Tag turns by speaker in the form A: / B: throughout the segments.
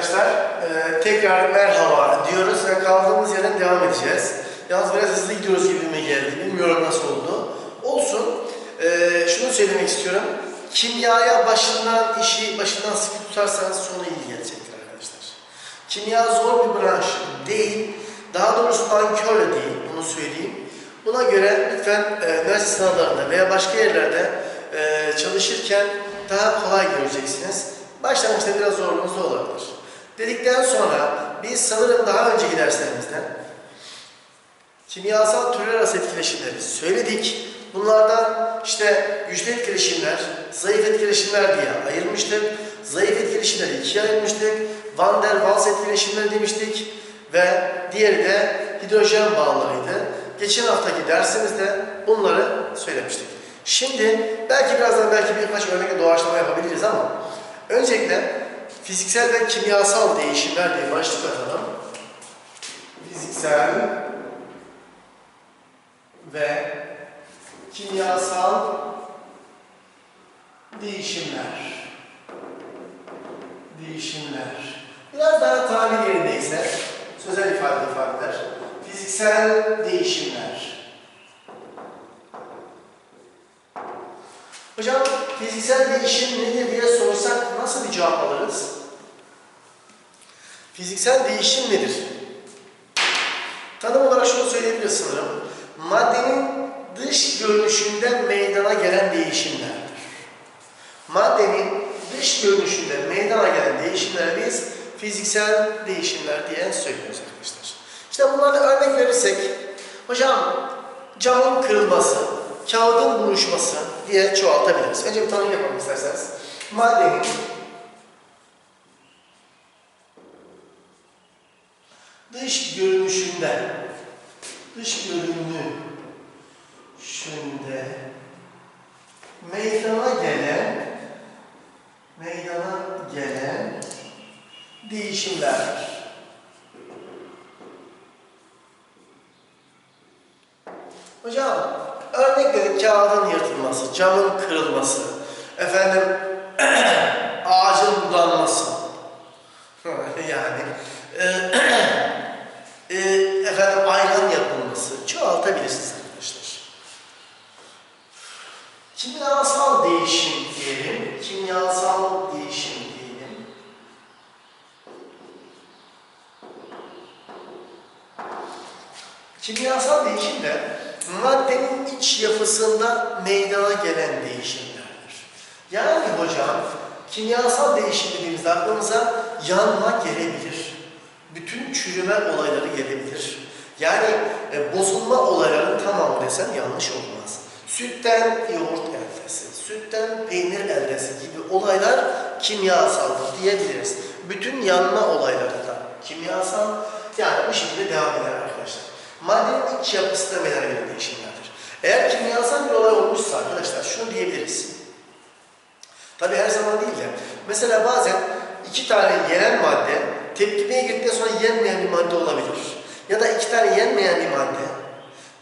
A: arkadaşlar. Ee, tekrar merhaba diyoruz ve kaldığımız yerden devam edeceğiz. Yalnız biraz hızlı gidiyoruz gibime geldi. Bilmiyorum nasıl oldu. Olsun. Ee, şunu söylemek istiyorum. Kimyaya başından işi başından sıkı tutarsanız sonu iyi gelecektir arkadaşlar. Kimya zor bir branş değil. Daha doğrusu nankör de değil. Bunu söyleyeyim. Buna göre lütfen e, üniversite sınavlarında veya başka yerlerde e, çalışırken daha kolay göreceksiniz. Başlangıçta biraz zorluğunuz olabilir. Dedikten sonra biz sanırım daha önceki derslerimizde kimyasal türler arası etkileşimleri söyledik. Bunlardan işte güçlü etkileşimler, zayıf etkileşimler diye ayırmıştık. Zayıf etkileşimleri ikiye ayırmıştık. Van der Waals etkileşimleri demiştik. Ve diğeri de hidrojen bağlarıydı. Geçen haftaki dersimizde bunları söylemiştik. Şimdi belki birazdan belki birkaç örnekle doğaçlama yapabiliriz ama öncelikle fiziksel ve kimyasal değişimler diye başlık atalım. Fiziksel ve kimyasal değişimler. Değişimler. Biraz daha tabir yerindeyse sözel ifade ifadeler. Fiziksel değişimler. Hocam fiziksel değişim nedir diye sorsak nasıl bir cevap alırız? Fiziksel değişim nedir? Tanım olarak şunu söyleyebiliriz sanırım. Maddenin dış görünüşünde meydana gelen değişimlerdir. Maddenin dış görünüşünde meydana gelen değişimlere biz fiziksel değişimler diye söylüyoruz arkadaşlar. İşte bunlarla örnek verirsek, hocam camın kırılması, kağıdın buruşması diye çoğaltabiliriz. Önce bir tanım yapalım isterseniz. Maddenin dış görünüşünde dış görünüşünde meydana gelen meydana gelen değişimler. Hocam örnek dedik kağıdın yırtılması, camın kırılması, efendim ağacın budanması. yani e, e, efendim ayran yapılması çoğaltabilirsiniz arkadaşlar. Kimyasal değişim diyelim. Kimyasal değişim diyelim. Kimyasal değişim de maddenin iç yapısında meydana gelen değişimlerdir. Yani hocam kimyasal değişim dediğimizde aklımıza yanma gelebilir. Bütün çürüme olayları gelebilir. Yani e, bozulma olaylarının tamamı desem yanlış olmaz. Sütten yoğurt eldesi, sütten peynir eldesi gibi olaylar kimyasaldır diyebiliriz. Bütün yanma olayları da kimyasal yani bu şekilde devam eder arkadaşlar. Maddenin iç yapısında meydana gelen değişimlerdir. Eğer kimyasal bir olay olmuşsa arkadaşlar şunu diyebiliriz. Tabi her zaman değil de. Mesela bazen iki tane yenen madde tepkimeye girdikten sonra yenmeyen bir madde olabilir. Ya da iki tane yenmeyen bir madde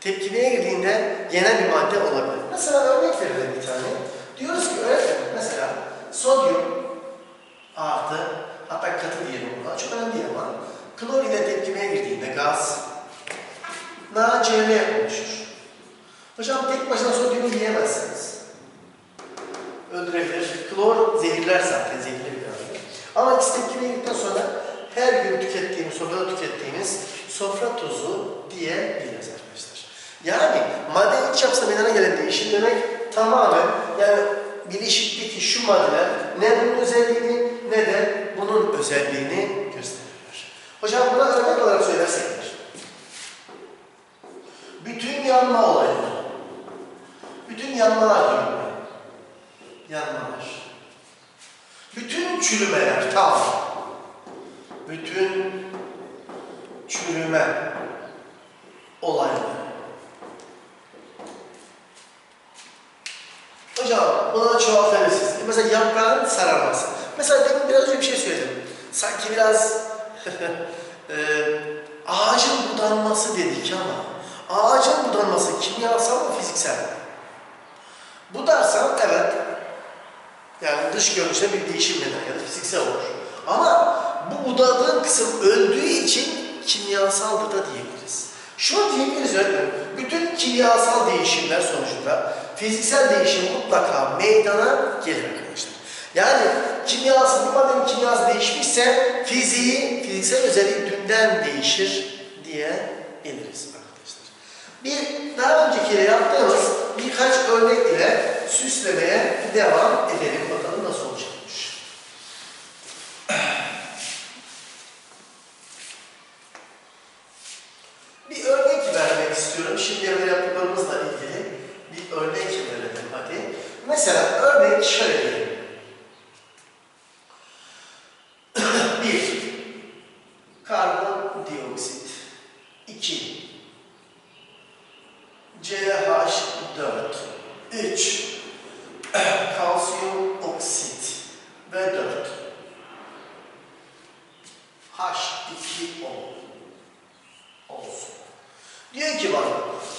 A: tepkimeye girdiğinde yenen bir madde olabilir. Mesela örnek verelim bir tane. Diyoruz ki öğretmenim mesela sodyum artı hatta katı diyelim buna çok önemli değil ama klor ile tepkimeye girdiğinde gaz NaCl oluşur. Hocam tek başına sodyumu yiyemezsiniz. Öldürebilir. Klor zehirler zaten, zehirli bir gaz. Ama tepkimeye girdikten sonra her gün tükettiğimiz, sofrada tükettiğimiz sofra tuzu diyebiliriz arkadaşlar. Yani maddenin iç yapısına meydana gelen değişim demek tamamen yani bileşikteki şu maddeler ne bunun özelliğini ne de bunun özelliğini gösterirler. Hocam buna örnek olarak söylersek bütün yanma olayları, bütün yanmalar ben. Yanmalar. Bütün çürümeler, tamam. Bütün çürüme olayları. Hocam buna çoğaltabilirsiniz. Mesela yaprağın sararması. Mesela demin biraz önce bir şey söyledim. Sanki biraz e, ağacın budanması dedik ama ağacın budanması kimyasal mı fiziksel mi? Budarsan evet yani dış görünüşte bir değişim neden ya da fiziksel olur. Ama bu kısım öldüğü için kimyasal gıda diyebiliriz. Şunu diyebiliriz öğretmenim. Bütün kimyasal değişimler sonucunda fiziksel değişim mutlaka meydana gelir arkadaşlar. Yani kimyası, bir maddenin kimyası değişmişse fiziği, fiziksel özelliği dünden değişir diyebiliriz arkadaşlar. Bir daha önceki yaptığımız birkaç örnek ile süslemeye devam edelim. Bakalım nasıl olacakmış. Bir örnek vermek istiyorum. Şimdiye kadar yaptıklarımızla ilgili bir örnek verelim hadi. Mesela örnek şöyle diyelim. Bir, karbondioksit. İki, CH4. Üç, kalsiyum oksit. Ve dört, H2O olsun. Diyor ki bak,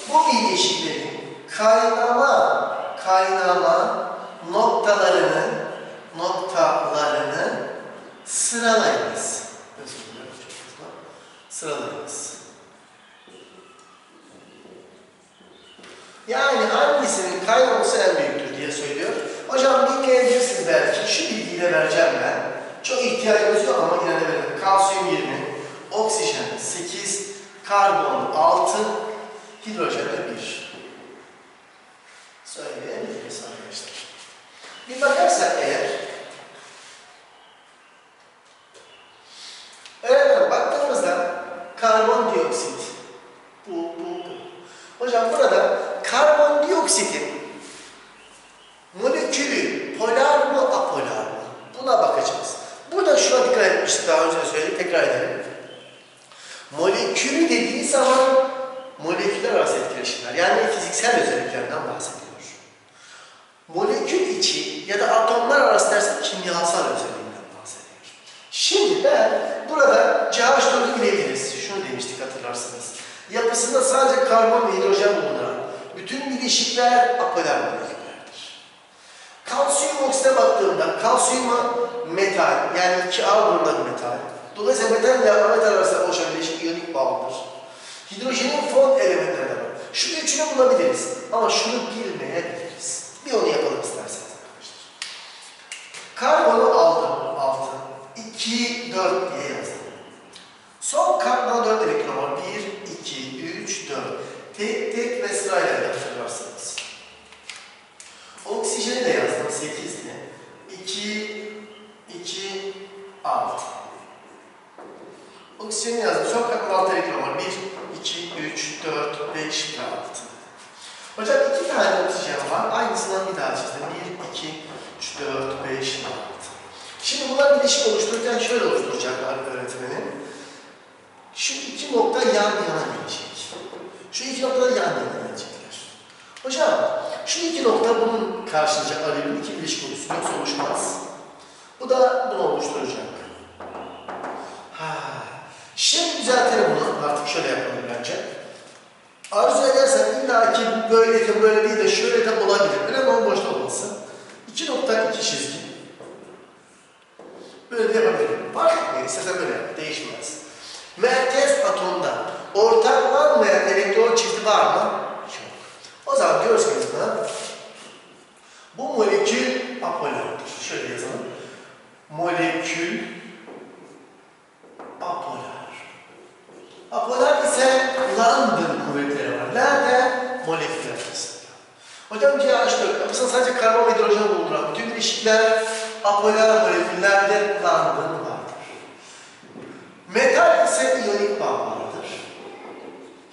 A: bu bileşiklerin kaynama, kaynama noktalarını, noktalarını sıralayınız. Sıralayınız. Yani hangisinin kaynaması en büyüktür diye söylüyor. Hocam bilmeyebilirsiniz belki. Şu bilgiyi de vereceğim ben. Çok ihtiyacımız yok ama yine de verelim. Kalsiyum 20, oksijen 8, karbon 6, hidrojen de 1. Söyleyebiliriz arkadaşlar. Bir bakarsak eğer Evet, baktığımızda karbondioksit bu, bu, bu. Hocam burada karbondioksitin molekülü polar mı apolar mı? Buna bakacağız. Burada şuna dikkat etmiştik daha önce de söyledik tekrar edelim. Molekülü dediği zaman moleküller arası etkileşimler yani fiziksel özelliklerinden bahsediyor. Molekül içi ya da atomlar arası dersek kimyasal özelliğinden bahsediyor. Şimdi ben burada CH4'ü bilebiliriz. Şunu demiştik hatırlarsınız. Yapısında sadece karbon ve hidrojen bulunan bütün bileşikler apolar moleküllerdir. Kalsiyum oksite baktığımda kalsiyuma metal yani 2A grubunda metal. Dolayısıyla metal ile metal arasında oluşan bileşik iyonik bağlıdır. Hidrojenin fon elementleri de var. Şu üçünü bulabiliriz ama şunu bilmeyebiliriz. Bir onu yapalım isterseniz arkadaşlar. Karbonu aldım, altı. 2, 4 diye yazdım. Son karbona 4 elektron var. 1, 2, 3, 4. Tek tek ve sırayla hatırlarsınız. Oksijeni de yazdım 8 yine. 2, 2, 6. Oksijeni yazdım. Son karbon 6 elektron var. 1, 2, 3, 4, 5 ve 6. Hocam iki tane oksijen var. Aynısından bir daha çizdim. 1, 2, 3, 4, 5 ve 6. Şimdi bunlar bileşik oluştururken şöyle oluşturacaklar öğretmenim. Şu iki nokta yan yana gelecek. Şu iki nokta da yan yana gelecekler. Hocam, şu iki nokta bunun karşılayacak arayın iki oluşsun. Yoksa oluşmaz. Bu da bunu oluşturacak. Şimdi düzeltelim bunu. Artık şöyle yapalım bence. Arzu edersen illa ki böyle de böyle değil de şöyle de olabilir. Önemli olan boşta olması. İki nokta iki çizgi. Böyle de yapabilirim. Fark etmiyor. İstersen böyle yap. Değişmez. Merkez atomda ortaklanmayan elektron çifti var mı? Yok. O zaman biz buna, bu molekül apolardır. Şöyle yazalım. Molekül apolar. Apolar ise London kuvvetleri var. Nerede? Moleküller arasında. Hocam CH4 yapısında sadece karbon ve hidrojen bulunduran bütün bileşikler apolar moleküllerde London vardır. Metal ise iyonik bağ vardır.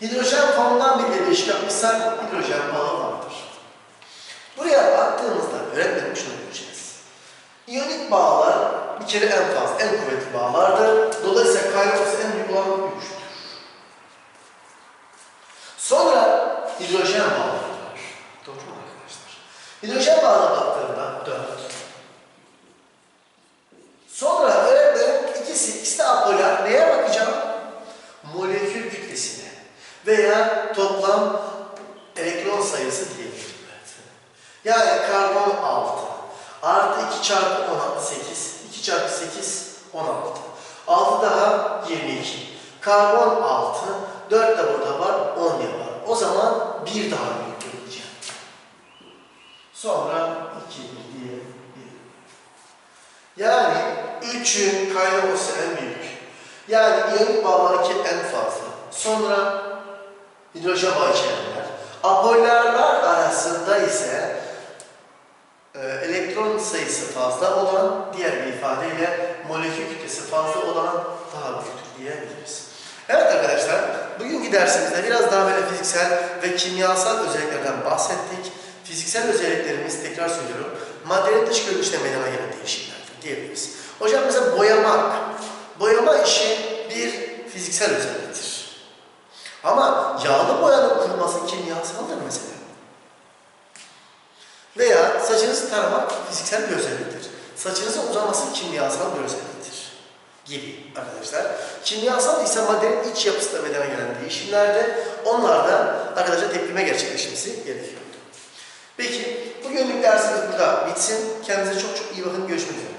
A: Hidrojen fondan bir bileşik yapmışsak hidrojen bağı vardır. Buraya baktığımızda öğretmenim şunu göreceğiz. İyonik bağlar bir kere en fazla, en kuvvetli bağlardır. Dolayısıyla kaynaması en büyük olan 3'tür. Sonra hidrojen bağları var. Doğru mu arkadaşlar? Hidrojen bağına baktığımda 4. Sonra öğretmenim ikisi, ikisi de apolar. Neye bakacağım? Molekül kütlesine veya toplam elektron sayısı diyebilirim. Yani karbon 6 artı 2 çarpı 16 8 2 çarpı 8 16 6 daha 22. Karbon 6, 4 de burada var, 10 yapar. O zaman bir daha büyük göreceğim. Sonra 2 diye 1. Yani 3'ün kaynaması en büyük. Yani iyonik bağlantı en fazla. Sonra hidrojen bağı içerenler. Apolarlar arasında ise e, elektron sayısı fazla olan, diğer bir ifadeyle molekül kütlesi fazla olan daha büyüktür diyebiliriz. Evet arkadaşlar, bugünkü dersimizde biraz daha böyle fiziksel ve kimyasal özelliklerden bahsettik. Fiziksel özelliklerimiz, tekrar söylüyorum, maddenin dış görünüşte meydana gelen değişimlerdir diyebiliriz. Hocam mesela boyamak, boyama işi bir fiziksel özelliktir. Ama yağlı boyanın kurması kimyasaldır mesela. Veya saçınızı taramak fiziksel bir özelliktir. Saçınızın uzaması kimyasal bir özelliktir. Gibi arkadaşlar. Kimyasal ise maddenin iç yapısında meydana gelen değişimlerde onlarda arkadaşlar tepkime gerçekleşmesi gerekiyor. Peki bugünlük dersimiz burada bitsin. Kendinize çok çok iyi bakın. Görüşmek üzere.